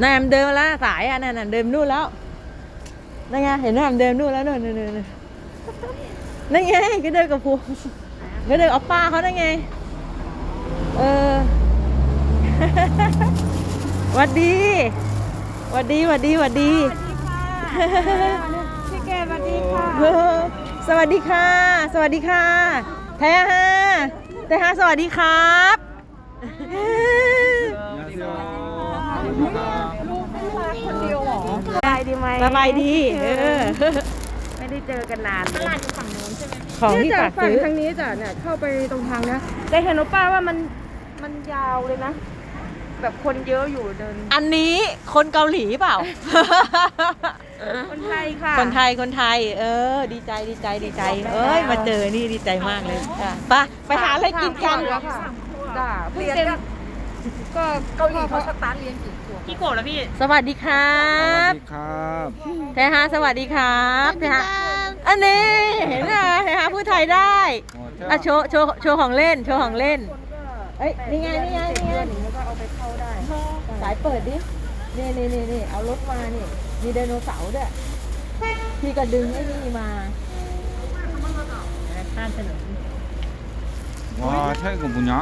นายแอมเดินมาแล้วสายอะนั่นน่ะเดินนู่นแล้วนั่นไงเห็นนายแอมเดินนู่นแล้วนู่นนู่นนู่นนู่นนั่นไงก็เดินกับภูก็เดินเอาป้าเขานั่นไง เออหวัดดีหวัดดีหวัดดีหวัดดีพี่แกสวัสดีค่ะเออสวัสดีค่ะ สวัสดีค่ะ แท้ฮะแท้ฮะสวัสดีครับคนเดียวหรอสบายดี ไหมสบายดีเออไม่ได้เจอกันนานตลาดอยู่ฝั่งนู้นใช่ไหมของที่จาฝากกฝั่งซื้อทางนี้จ้ะเนี่ยเข้าไปตรงทางนะแต่เห็นหนูป้าว่ามันมันยาวเลยนะ แบบคนเยอะอยู่เดิน อันนี้คนเกาหลีเปล่า คนไทยค่ะ คนไทยคนไทย เออ ดีใจดีใจดีใจ เอ้ยมาเจอนี่ดีใจมากเลยไปไปหาอะไรกินกันแล้วค่ะจ้ะเพิ่งเต็มก็เกาหลีเขาสตาร์ทเรียนกี่ขวบ พี่โกะแล้วพี่ สวัสดีครัสวับ สดีครับเทฮาสวัสดีครับเทฮาอันนี้เห็นไหมเทฮาพูดไทยได้อะโชว์โชว์โชว์ของเล่น โชว์ของเล่น เอ้ยนี่ไงนี่ไงนี่ไงสายเปิดดินี่นี่นี่นี่เอารถมานี่ มีไดโนเสาร์ด้วยพี่ก็ดึงไอ้นี่มาข้ามถนน ว้าใช่กับบุญยา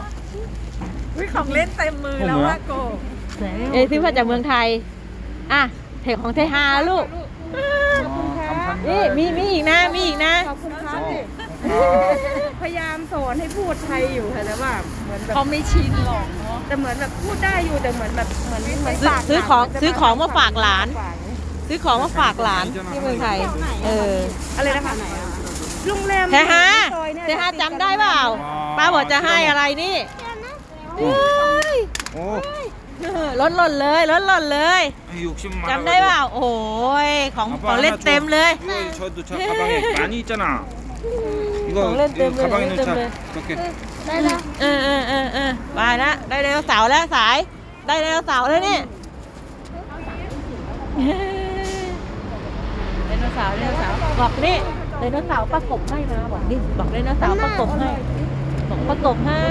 วิของเล่นเต็มมือแล้วว่าโกเอ้ยซื้อมาจากเมืองไทย อะเทคของเทฮาลูก 어, นี่มีมีอีกนะ มีอีกนะ ขอบคุณครับ 어, พยายามสอนให้พูดไทยอยู่ค่ะแต่ว่าเหมือนแบบเขาไม่ชินหรอกเนาะแต่เหมือนแบบพูดได้อยู่แต่เหมือนแบบเหมือนเหมือนซื้อปากซื้อของหนัซื้อของมาฝากหลานฝากซื้อของมาฝากหลานที่เมืองไทย เออ อะไรนะคะโรงแรมเทฮาซอยนี่ยเทฮาจำได้เปล่าป้าบอกจะให้อะไรนี่ เฮ้ย 오, รถหล่นเลยรถหล่นเลย 욕심 많아. จำได้เปล่า โอ้ยของของเล่นเต็มเลย 이거 저도 저 가방에 많이 있잖아. 이거, 어, 렌 이거 때문에, 가방에 렌 넣자. 때문에. 이렇게. ได้แล้ว เออเออเออเออไปละได้ไดโนเสาร์แล้วสาย ได้ไดโนเสาร์แล้วนี่ไดโนเสาร์ไดโนเสาร์บอกนี่ไดโนเสาร์ประกบให้มาบอกดิบอกไดโนเสาร์ประกบให้บอกประกบให้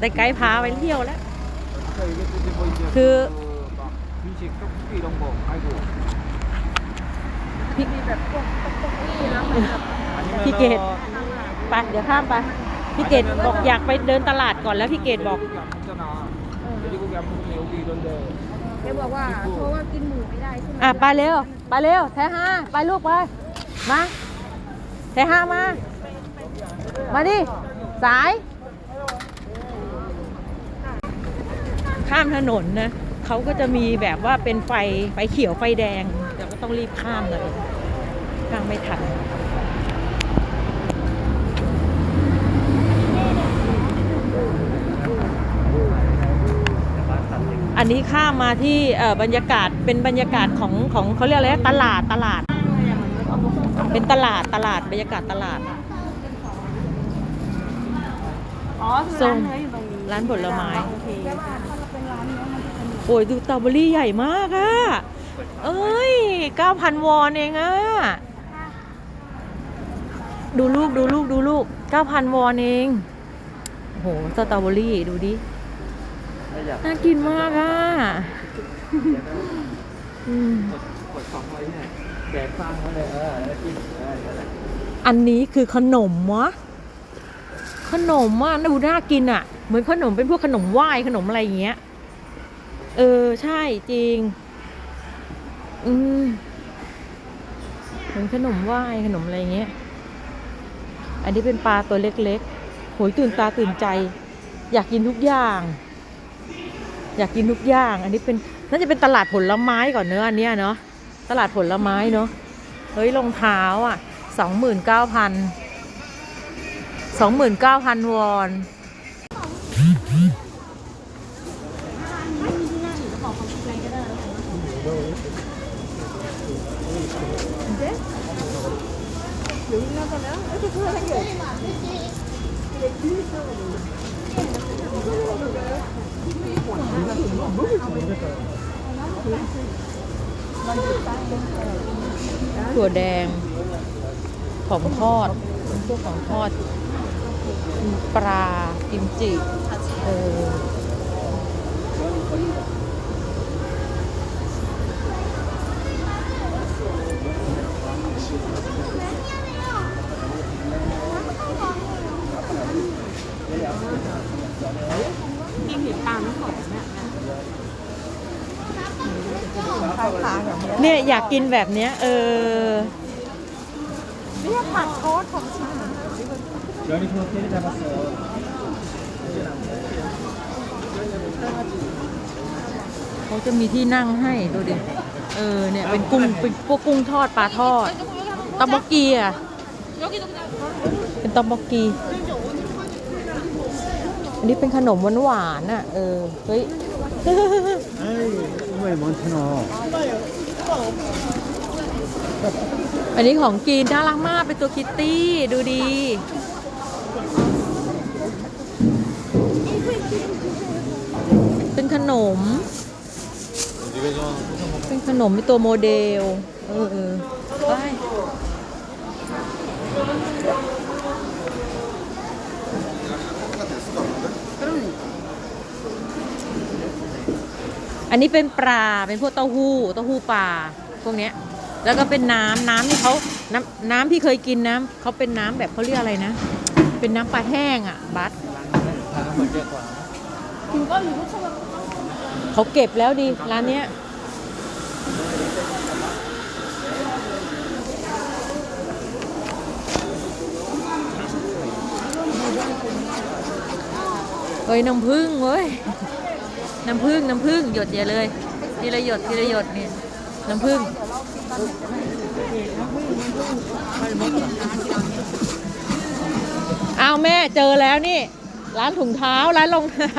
ได้ไกด์พาไปเที่ยวแล้ว 그러니까 이것들이 뭐 이제 그- 막 분식 떡볶이 이런 거 아이고 มีแบบพวกต๊อกนี่แล้วมันแบบ 아니면은 พี่เกด ไปเดี๋ยวข้ามไป พี่เกดบอกอยากไปเดินตลาดก่อนแล้วพี่เกดบอก 돼지고기 안 먹잖아. 돼지고기 안 먹으면 여기 이런데 แกบอกว่าเพราะว่ากินหมูไม่ได้ใช่ไหม อ่ะไปเร็ว ไปเร็วแท้ห้าไปลูกไป มาแท้ห้ามา มาดิ สาย ข้ามถนนนะเขาก็จะมีแบบว่าเป็นไฟไฟเขียวไฟแดงแต่ก็ต้องรีบข้ามเลยข้ามไม่ทันอันนี้ข้ามมาที่เอ่อบรรยากาศเป็นบรรยากาศของของเขาเรียกอะไรนะตลาดตลาด เป็นตลาดตลาดบรรยากาศตลาดอ๋อคือร้านเนื้ออยู่ตรงนี้ร้านผลไม้ ยดูสตรอเบอรี่ใหญ่มากอะเอ้ย9,000วอนเองอะดูลูกดูลูกดูลูก9,000วอนเองโอ้โหสตรอเบอรี่ดูดิ น่ากินมากอะอืมอันนี้คือขนมวะขนมอะดูน่ากินอะ เหมือนขนมเป็นพวกขนมไหว้ขนมอะไรอย่างเงี้ย เออ ใช่จริง อืมเหมือนขนมไหว้ขนมอะไรเงี้ย อันนี้เป็นปลาตัวเล็กๆโหยตื่นตาตื่นใจ อยากกินทุกอย่าง อยากกินทุกอย่าง อันนี้เป็นน่าจะเป็นตลาดผลไม้ก่อนเนอะอันเนี้ยเนาะ ตลาดผลไม้เนาะ เฮ้ยรองเท้าอะสองหมื่นเก้าพันสองหมื่นเก้าพันวอน ถั่วแดง ของทอดพวกของทอด ปลากิมจิ เออ เนี่ยอยากกินแบบเนี้ย เออ เนี่ยผัดโทษของฉัน 연이 그 테리 잡았어. เขาจะมีที่นั่งให้ดูดิ เออ เนี่ย เป็นกุ้ง เป็นพวกกุ้งทอด ปลาทอดตอมบอกกีอ่ะ เป็นตอมบอกกี อันนี้เป็นขนมหวานๆอ่ะ เออ เฮ้ย 에이, 정말 많잖아. อันนี้ของกินน่ารักมากเป็นตัวคิตตี้ดูดีเป็นขนม เป็นขนมเป็นตัวโมเดล เออเออไป อันนี้เป็นปลา เป็นพวกเต้าหู้ เต้าหู้ปลา พวกเนี้ย แล้วก็เป็นน้ำน้ำที่เขาน้ำน้ำที่เคยกินน้ำเขาเป็นน้ำแบบเขาเรียกอะไรนะ เป็นน้ำปลาแห้งอะ บัสเขาเก็บแล้วดีร้านเนี้ยเฮ้ยน้ำผึ้งเว้ย น้ำผึ้งน้ำผึ้งหยดอย่าเลยทีละหยดทีละหยดนี่น้ำผึ้งเอาแม่เจอแล้วนี่ ร้านถุงเท้าร้านรองเท้า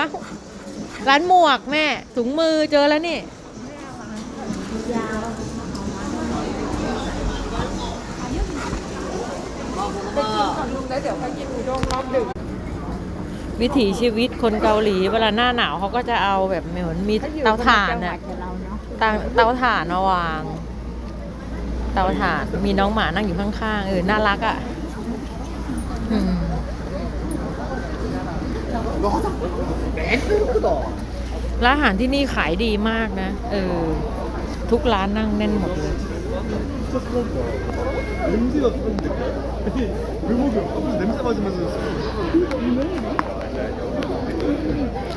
ร้านหมวกแม่ ถุงมือเจอแล้วนี่แล้วเดี๋ยวไปกินอุด้งรอบดึก วิถีชีวิตคนเกาหลี เวลาหน้าหนาวเขาก็จะเอาแบบเหมือนมีเตาถ่านอะเตาเตาถ่านมาวาง เตาถ่านมีน้องหมานั่งอยู่ข้างๆเออน่ารักอะอืมร้านอาหารที่นี่ขายดีมากนะ เออ ทุกร้านนั่งแน่นหมดเลย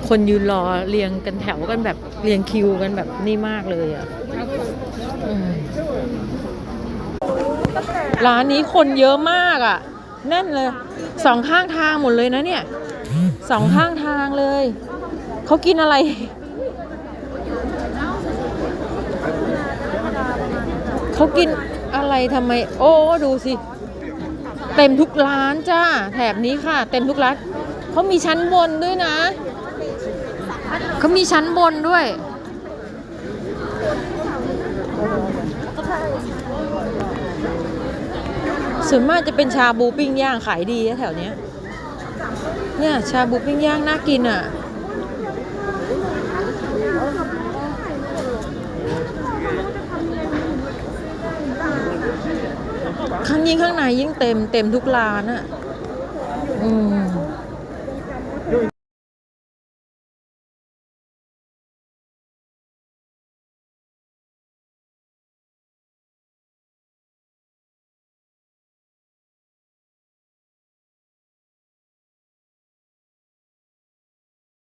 คนยืนรอเรียงกันแถวกันแบบเรียงคิวกันแบบนี่มากเลยอะร้านนี้คนเยอะมากอะ แน่นเลยสองข้างทางหมดเลยนะเนี่ยสองข้างทางเลย เขากินอะไรเขากินอะไรทำไม โอ้ ดูสิ เต็มทุกร้านจ้า แถบนี้ค่ะ เต็มทุกร้าน เขามีชั้นบนด้วยนะ เขามีชั้นบนด้วย ส่วนมากจะเป็นชาบูปิ้งย่างขายดีแถวเนี้ย เนี่ยชาบูปิ้งย่างน่ากินอะข้างยิ่งข้างในยิ่งเต็มเต็มทุกร้านอะ อืม